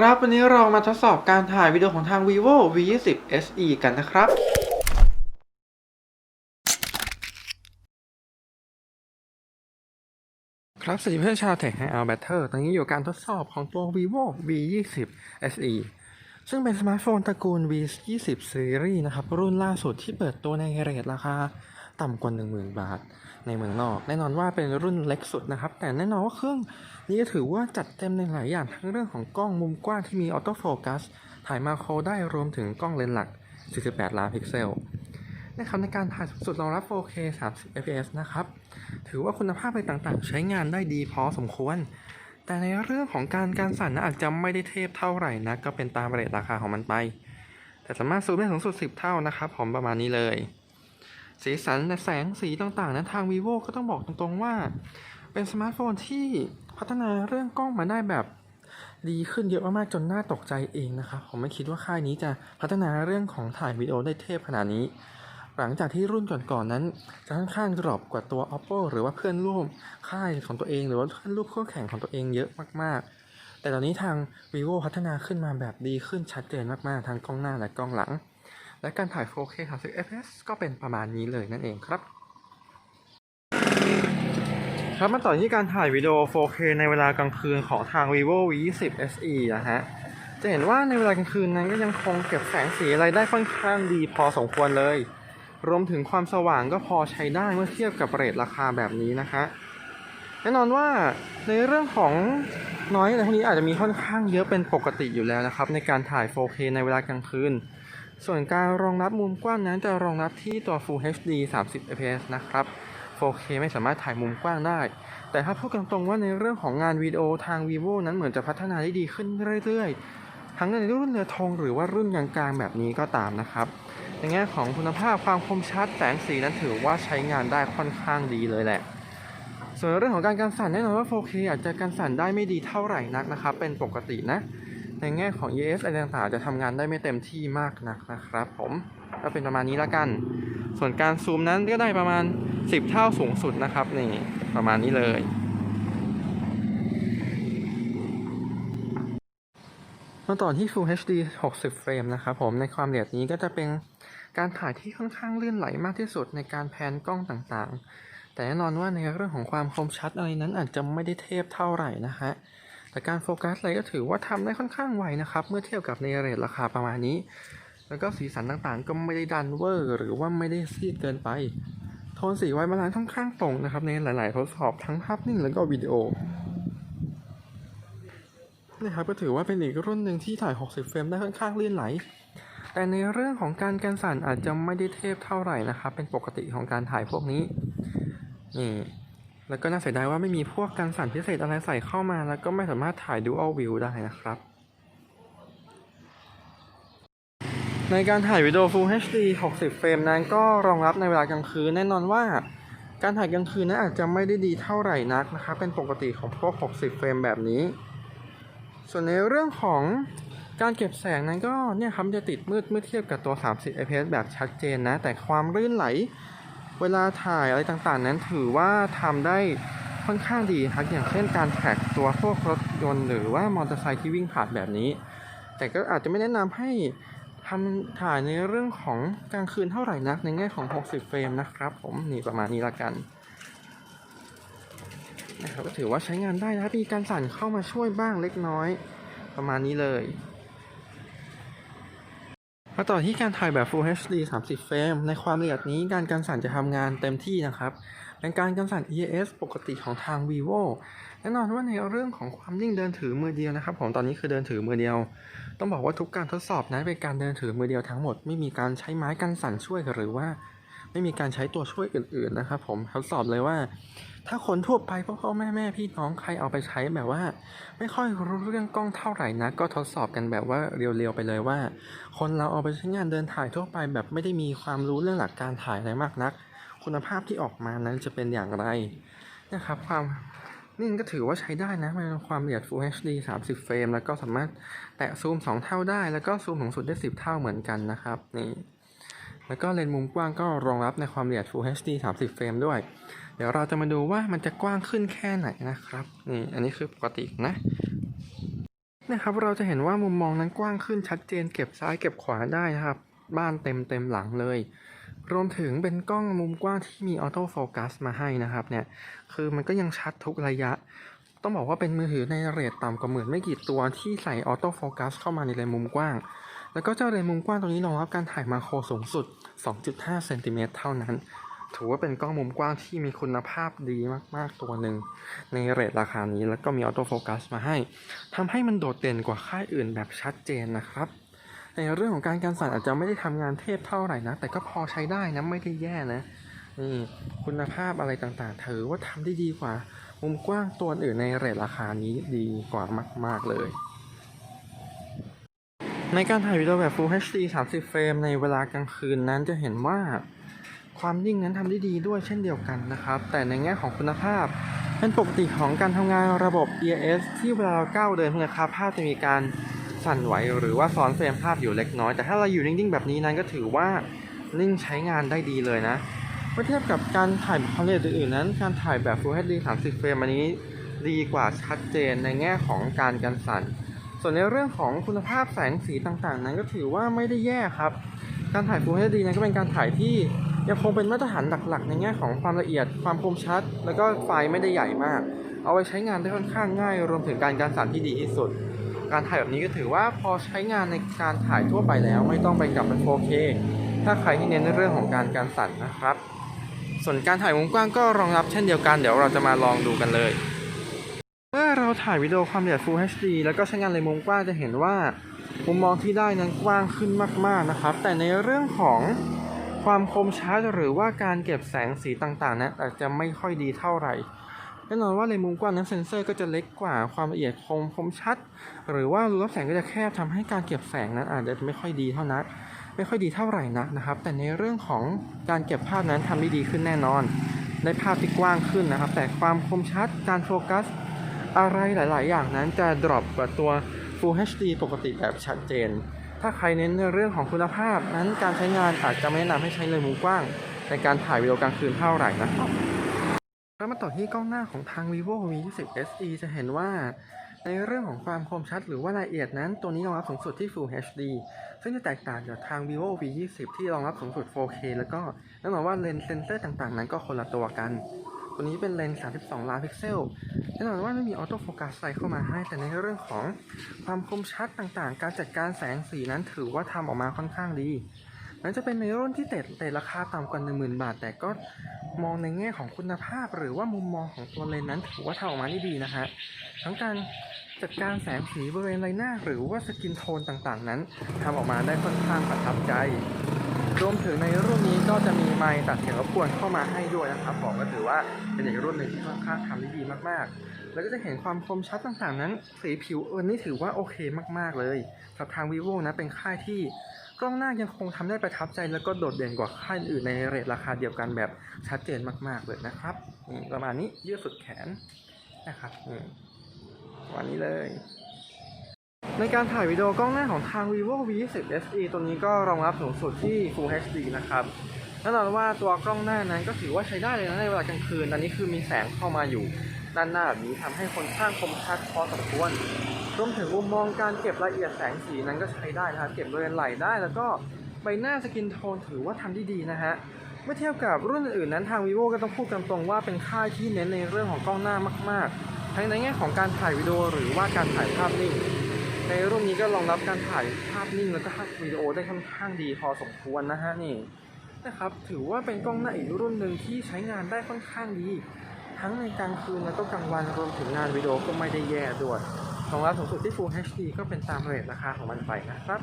ครับวันนี้เรามาทดสอบการถ่ายวิดีโอของทาง vivo v 2 0 se กันนะครับ ครับสวัสดีเพื่อนชาว Tech Hangout Better ตอนนี้อยู่การทดสอบของตัว vivo v 2 0 se ซึ่งเป็นสมาร์ทโฟนตระกูล v 2 0 series นะครับ รุ่นล่าสุดที่เปิดตัวในเรทราคา ต่ำกว่า 10,000 บาท ในเมืองนอก แน่นอนว่าเป็นรุ่นเล็กสุดนะครับ แต่แน่นอนว่าเครื่องนี้ถือว่าจัดเต็มในหลายอย่างทั้งเรื่องของกล้องมุมกว้างที่มีออโต้โฟกัสถ่ายมาโครได้รวมถึงกล้องเลนส์หลัก 48 ล้านพิกเซลนะครับในการถ่ายสุดรองรับ 4K 30 fps นะครับ ถือว่าคุณภาพอะไรต่างๆ ใช้งานได้ดีพอสมควร แต่ในเรื่องของการการสั่นนะอาจจะไม่ได้เทพเท่าไหร่นะ ก็เป็นตามเรทราคาของมันไป แต่สามารถซูมได้สูงสุด 10 เท่านะครับผมประมาณนี้เลย สีสันและแสงสีต่างๆนั้นทาง vivo ก็ต้องบอกตรงๆว่า เป็นสมาร์ทโฟนที่พัฒนาเรื่องกล้องมาได้แบบดีขึ้นเยอะมากๆจนน่าตกใจเองนะครับ ผมไม่คิดว่าค่ายนี้จะพัฒนาเรื่องของถ่ายวิดีโอได้เทพขนาดนี้ หลังจากที่รุ่นก่อนๆนั้น จะค่อนข้างดรอปกว่าตัว oppo หรือว่าเพื่อนร่วมค่ายของตัวเอง หรือว่าเพื่อนร่วมคู่แข่งของตัวเองเยอะมากๆ แต่ตอนนี้ทาง vivo พัฒนาขึ้นมาแบบดีขึ้นชัดเจนมากๆทั้งกล้องหน้าและกล้องหลัง และการถ่าย 4K 30 fps ก็เป็นประมาณนี้เลยนั่นเองครับ ครับมาต่อที่การถ่ายวิดีโอ 4K ในเวลากลางคืนของทาง vivo v 2 0 se นะฮะ จะเห็นว่าในเวลากลางคืนนั้นก็ยังคงเก็บแสงสีอะไรได้ค่อนข้างดีพอสมควรเลย รวมถึงความสว่างก็พอใช้ได้เมื่อเทียบกับเรทราคาแบบนี้นะฮะแน่นอนว่าในเรื่องของน้อยอะไรพวกนี้อาจจะมีค่อนข้างเยอะเป็นปกติอยู่แล้วนะครับ ในการถ่าย 4K ในเวลากลางคืน ส่วนการรองรับมุมกว้างนั้นจะรองรับที่ตัว Full HD 30 fps นะครับ 4K ไม่สามารถถ่ายมุมกว้างได้ แต่ถ้าพูดตรงๆว่าในเรื่องของงานวิดีโอทาง vivo นั้นเหมือนจะพัฒนาได้ดีขึ้นเรื่อยๆ ทั้งในรุ่นเรือธงหรือว่ารุ่นกลางๆแบบนี้ก็ตามนะครับ ในแง่ของคุณภาพความคมชัดแสงสีนั้นถือว่าใช้งานได้ค่อนข้างดีเลยแหละ ส่วนเรื่องของการการสั่นแน่นอนว่า 4K อาจจะการสั่นได้ไม่ดีเท่าไหร่นักนะครับ เป็นปกตินะ ในแง่ของ ES อะไรต่างๆ จะทำงานได้ไม่เต็มที่มากนักนะครับผมก็เป็นประมาณนี้ละกัน ส่วนการซูมนั้นก็ได้ประมาณ 10 เท่าสูงสุดนะครับนี่ประมาณนี้เลย มาต่อที่ Full HD 60 เฟรมนะครับผมในความละเอียดนี้ก็จะเป็นการถ่ายที่ค่อนข้างลื่นไหลมากที่สุดในการแพนกล้องต่างๆ แต่แน่นอนว่าในเรื่องของความคมชัดอะไรนั้นอาจจะไม่ได้เทพเท่าไหร่นะฮะ แต่การโฟกัสอะไรก็ถือว่าทำได้ค่อนข้างไวนะครับ เมื่อเทียบกับในเรทราคาประมาณนี้ แล้วก็สีสันต่างๆ ก็ไม่ได้ดันเวอร์หรือว่าไม่ได้ซีดเกินไป โทนสีไวบาลานซ์ค่อนข้างตรงนะครับ ในหลาย ๆ ทดสอบทั้งภาพนิ่งแล้วก็วิดีโอนะครับก็ถือว่าเป็นอีกรุ่นหนึ่งที่ถ่าย 60 เฟรมได้ค่อนข้างลื่นไหล แต่ในเรื่องของการกันสั่นอาจจะไม่ได้เทพเท่าไหร่นะครับ เป็นปกติของการถ่ายพวกนี้ นี่ แล้วก็น่าเสียดายว่าไม่มีพวกการสั่นพิเศษอะไรใส่เข้ามา แล้วก็ไม่สามารถถ่าย Dual View ได้นะครับ ในการถ่ายวิดีโอ Full HD 60 เฟรมนั้นก็รองรับในเวลากลางคืนแน่นอนว่า การถ่ายกลางคืนนั้นอาจจะไม่ได้ดีเท่าไหร่นักนะครับ เป็นปกติของพวก 60 เฟรมแบบนี้ ส่วนในเรื่องของการเก็บแสงนั้นก็เนี่ยครับจะติดมืดเมื่อเทียบกับตัว 30 fps แบบชัดเจนนะ แต่ความลื่นไหล เวลาถ่ายอะไรต่างๆ นั้นถือว่าทำได้ค่อนข้างดีครับอย่างเช่นการแท็กตัวพวกรถยนต์หรือว่ามอเตอร์ไซค์ที่วิ่งผ่านแบบนี้ แต่ก็อาจจะไม่แนะนำให้ทำถ่ายในเรื่องของกลางคืนเท่าไหร่นักในแง่ของ 60 เฟรมนะครับ ผมนี่ประมาณนี้ละกันนะครับก็ถือว่าใช้งานได้นะมีการสั่นเข้ามาช่วยบ้างเล็กน้อยประมาณนี้เลย มาต่อที่การถ่ายแบบ Full HD 30 เฟรม ในความละเอียดนี้การกันสั่นจะทำงานเต็มที่นะครับ เป็นการกันสั่น EAS ปกติของทาง vivo แน่นอนว่าในเรื่องของความนิ่งเดินถือมือเดียวนะครับ ผมตอนนี้คือเดินถือมือเดียว ต้องบอกว่าทุกการทดสอบนั้นเป็นการเดินถือมือเดียวทั้งหมด ไม่มีการใช้ไม้กันสั่นช่วยหรือว่า ไม่มีการใช้ตัวช่วยอื่น ๆ นะครับ ผมทดสอบเลยว่า ถ้าคนทั่วไปพ่อพ่อแม่แม่พี่น้องใครเอาไปใช้แบบว่า ไม่ค่อยรู้เรื่องกล้องเท่าไหร่นะก็ทดสอบกันแบบว่าเรียวๆไปเลยว่า คนเราเอาไปใช้งานเดินถ่ายทั่วไปแบบไม่ได้มีความรู้เรื่องหลักการถ่ายอะไรมากนัก คุณภาพที่ออกมานั้นจะเป็นอย่างไรนะครับ ความนิ่ก็ถือว่าใช้ได้นะมันความละเอียด Full HD 30 เฟรม แล้วก็สามารถแตะซูม 2 เท่าได้ แล้วก็ซูมสูงสุดได้ 10 เท่าเหมือนกันนะครับนี่แล้วก็เลนส์มุมกว้างก็รองรับในความละเอียด Full HD 30 เฟรมด้วย เดี๋ยวเราจะมาดูว่ามันจะกว้างขึ้นแค่ไหนนะครับนี่อันนี้คือปกตินะนะครับเราจะเห็นว่ามุมมองนั้นกว้างขึ้นชัดเจนเก็บซ้ายเก็บขวาได้นะครับ บ้านเต็มเต็มหลังเลย รวมถึงเป็นกล้องมุมกว้างที่มีออโต้โฟกัสมาให้นะครับเนี่ยคือมันก็ยังชัดทุกระยะ ต้องบอกว่าเป็นมือถือในเรทต่ำกว่าหมื่นไม่กี่ตัวที่ใส่ออโต้โฟกัสเข้ามาในเลนมุมกว้าง แล้วก็เจ้าเลนมุมกว้างตรงนี้รองรับการถ่ายมาโครสูงสุด 2.5 เซนติเมตรเท่านั้น ถือว่าเป็นกล้องมุมกว้างที่มีคุณภาพดีมากๆตัวหนึ่งในเรทราคานี้แล้วก็มีออโต้โฟกัสมาให้ทำให้มันโดดเด่นกว่าค่ายอื่นแบบชัดเจนนะครับ ในเรื่องของการการสั่นอาจจะไม่ได้ทำงานเทพเท่าไหร่นะ แต่ก็พอใช้ได้นะไม่ได้แย่นะนี่คุณภาพอะไรต่างๆ ถือว่าทำได้ดีกว่า มุมกว้างตัวอื่นในเรทราคานี้ดีกว่ามาก ๆเลยในการถ่ายวิดีโอแบบ Full HD 30 เฟรมในเวลากลางคืนนั้นจะเห็นว่า ความนิ่งนั้นทำได้ดีด้วยเช่นเดียวกันนะครับ แต่ในแง่ของคุณภาพเป็นปกติของการทำงานระบบ ES ที่เวลาเราก้าวเดินนะครับภาพจะมีการสั่นไหวหรือว่าซ้อนเฟรมภาพอยู่เล็กน้อย แต่ถ้าเราอยู่นิ่งๆแบบนี้นั้นก็ถือว่านิ่งใช้งานได้ดีเลยนะเมื่อเทียบกับการถ่ายแบบคอนเทนต์อื่นๆนั้น การถ่ายแบบ Full HD 30 เฟรมอันนี้ดีกว่าชัดเจนในแง่ของการกันสั่น ส่วนในเรื่องของคุณภาพแสงสีต่างๆ นั้นก็ถือว่าไม่ได้แย่ครับ การถ่าย Full HD นั้นก็เป็นการถ่ายที่ ยังคงเป็นมาตรฐานหลักๆ ในแง่ของความละเอียด ความคมชัด แล้วก็ไฟล์ไม่ได้ใหญ่มาก เอาไว้ใช้งานได้ค่อนข้างง่าย รวมถึงการการสั่นที่ดีที่สุด การถ่ายแบบนี้ก็ถือว่าพอใช้งานในการถ่ายทั่วไปแล้ว ไม่ต้องไปกลับเป็น 4K ถ้าใครที่เน้นในเรื่องของการการสั่นนะครับ ส่วนการถ่ายมุมกว้างก็รองรับเช่นเดียวกัน เดี๋ยวเราจะมาลองดูกันเลย เมื่อเราถ่ายวิดีโอความละเอียด Full HD แล้วก็ใช้งานในมุมกว้างจะเห็นว่ามุมมองที่ได้นั้นกว้างขึ้นมากๆนะครับ แต่ในเรื่องของ ความคมชัดหรือว่าการเก็บแสงสีต่างๆนั้นอาจจะไม่ค่อยดีเท่าไหร่แน่นอนว่าในมุมกว้างนั้นเซ็นเซอร์ก็จะเล็กกว่าความละเอียดคมคมชัด หรือว่ารูรับแสงก็จะแคบทำให้การเก็บแสงนั้นอาจจะไม่ค่อยดีเท่านักไม่ค่อยดีเท่าไหร่นักนะครับ แต่ในเรื่องของการเก็บภาพนั้นทำได้ดีขึ้นแน่นอน ได้ภาพที่กว้างขึ้นนะครับ แต่ความคมชัดการโฟกัส อะไรหลาย ๆ อย่างนั้นจะดรอปกว่าตัว Full HD ปกติแบบชัดเจน ถ้าใครเน้นในเรื่องของคุณภาพ นั้นการใช้งานอาจจะไม่แนะนำให้ใช้เลนส์มุมกว้าง ในการถ่ายวิดีโอกลางคืนเท่าไหร่นะครับแล้วมาต่อที่กล้องหน้าของทาง vivo v 2 0 SE จะเห็นว่า ในเรื่องของความคมชัดหรือว่ารายละเอียดนั้น ตัวนี้รองรับสูงสุดที่ Full HD ซึ่งจะแตกต่างจากทาง vivo v 2 0ที่รองรับสูงสุด 4K แล้วก็แน่นอนว่าเลนส์เซนเซอร์ต่างๆ นั้นก็คนละตัวกัน ตัวนี้เป็นเลนส์ 32 ล้านพิกเซล แน่นอนว่าไม่มีออโต้โฟกัสใส่เข้ามาให้ แต่ในเรื่องของความคมชัดต่างๆ การจัดการแสงสีนั้นถือว่าทำออกมาค่อนข้างดีแม้จะเป็นในรุ่นที่เตะเตะราคาต่ำกว่า 10,000 บาท แต่ก็มองในแง่ของคุณภาพ หรือว่ามุมมองของตัวเลนส์นั้นถือว่าทำออกมาได้ดีนะฮะ ทั้งการจัดการแสงสีบริเวณใบหน้า หรือว่าสกินโทนต่างๆ นั้นทำออกมาได้ค่อนข้างประทับใจ รวมถึงในรุ่นนี้ก็จะมีไมค์ตัดเสียงรบกวนเข้ามาให้ด้วยนะครับผมก็ถือว่าเป็นอีกรุ่นหนึ่งที่ค่อนข้างทำได้ดีมากๆ แล้วก็จะเห็นความคมชัดต่างๆ นั้น สีผิวเออนี่ถือว่าโอเคมากๆเลยสับทาง vivo นะเป็นค่ายที่กล้องหน้ายังคงทำได้ประทับใจแล้วก็โดดเด่นกว่าค่ายอื่นในเรทราคาเดียวกันแบบชัดเจนมากๆเลยนะครับประมาณนี้ยืดสุดแขนนะครับนี่ประมาณนี้เลย ในการถ่ายวิดีโอกล้องหน้าของทาง vivo v 2 0 SE ตัวนี้ก็รองรับสูงสุดที่ Full HD นะครับแน่นอนว่าตัวกล้องหน้านั้นก็ถือว่าใช้ได้เลยนะในเวลากลางคืนอันนี้คือมีแสงเข้ามาอยู่ด้านหน้าแบบนี้ทำให้คนข้างคมชัดพอสมควรรวมถึงมุมมองการเก็บรายละเอียดแสงสีนั้นก็ใช้ได้นะครับเก็บบริเวณไหล่ได้ แล้วก็ใบหน้าสกินโทนถือว่าทำได้ดีนะฮะเมื่อเทียบกับรุ่นอื่นๆนั้นทาง vivo ก็ต้องพูดกันตรงว่าเป็นค่ายที่เน้นในเรื่องของกล้องหน้ามาก ๆ ทั้งในแง่ของการถ่ายวิดีโอหรือว่าการถ่ายภาพนิ่ง ในรุ่นนี้ก็รองรับการถ่ายภาพนิ่งแล้วก็ภาพวิดีโอได้ค่อนข้างดีพอสมควรนะฮะนี่นะครับ ถือว่าเป็นกล้องหน้าอีกรุ่นหนึ่งที่ใช้งานได้ค่อนข้างดี ทั้งในกลางคืนแล้วก็กลางวันรวมถึงงานวิดีโอก็ไม่ได้แย่ด้วยรองรับสูงสุดที่ Full HD ก็เป็นตามเรทราคาของมันไปนะครับ